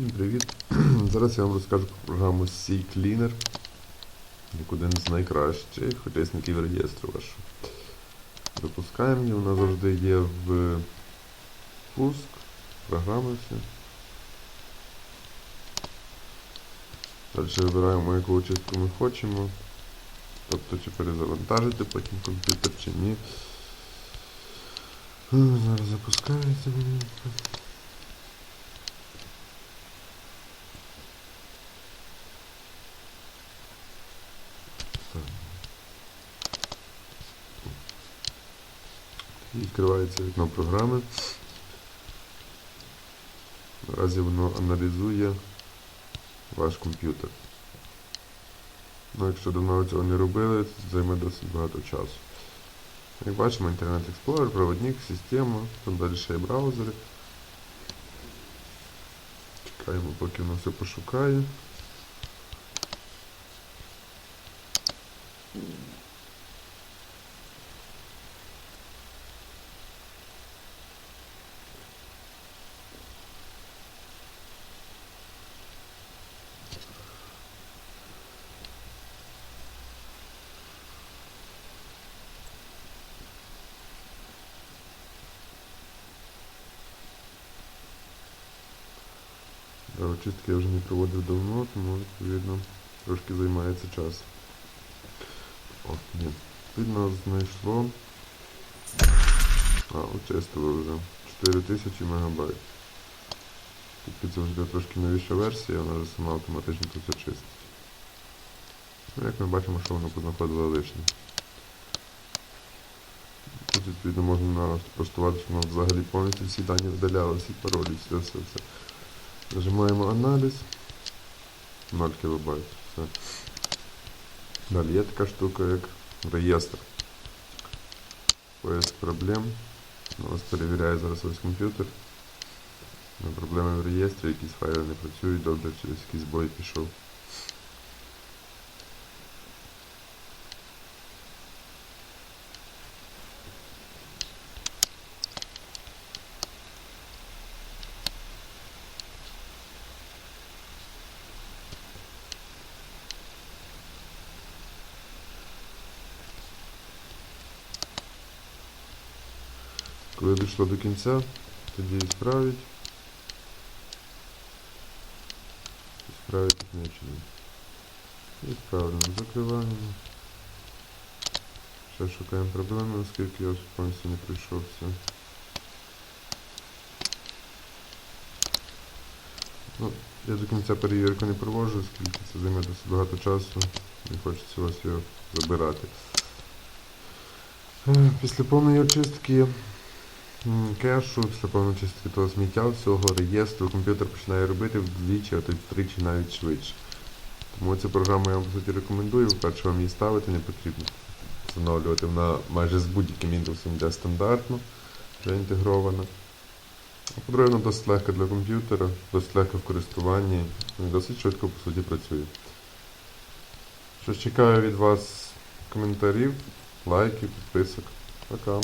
Всім привіт! Зараз я вам розкажу про програму C-Cleaner, як один з найкращих учасників реєстру вашого. Запускаємо її, вона завжди є в пуск, програми все. Далі вибираємо, яку очистку ми хочемо. Тобто чи перезавантажити потім комп'ютер чи ні. Зараз запускається. Відкривається вікно програми. Наразі воно аналізує ваш комп'ютер. Ну, якщо давно цього не робили, це займе досить багато часу. Як бачимо, Internet Explorer, проводник, система, там далі ще є браузери. Чекаємо, поки воно все пошукає. Очистки я вже не проводив давно, тому відповідно трошки займається час. О, ні. Відповідно знайшло. А, очистило вже. 4000 мегабайт. Тільки це вже трошки новіша версія, вона вже сама автоматично тут все. Ну, як ми бачимо, що воно познаходило лишнє. Тут відповідно можна налаштувати, що воно взагалі повністю всі дані видаляло, всі паролі, все, все, все. Нажимаємо аналіз. 0 кБ. Все. Далі є така штука, як реєстр. Поиск проблем. У вас перевіряє зараз ось комп'ютер. Проблеми в реєстрі, якісь файли не працюють добре, через якийсь бой пішов. Коли дійшло до кінця, тоді і справить. Відмічено. І. Закриваємо. Ще шукаємо проблеми, оскільки я повністю не пройшов все. Ну, я до кінця перевірку не проводжу, оскільки це займе досить багато часу. Не хочеться у вас його забирати. Е, Після повної очистки кешу, повної очистки того сміття всього реєстру, комп'ютер починає робити вдвічі, а то втричі навіть швидше. Тому цю програму я вам по суті рекомендую. По-перше, вам її ставити не потрібно. Встановлювати вона майже з будь-яким Windows йде стандартно, вже інтегрована. По-друге, вона досить легка для комп'ютера, досить легка в користуванні ну, і досить швидко по суті працює. Що ж, чекаю від вас коментарів, лайків, підписок. Пока.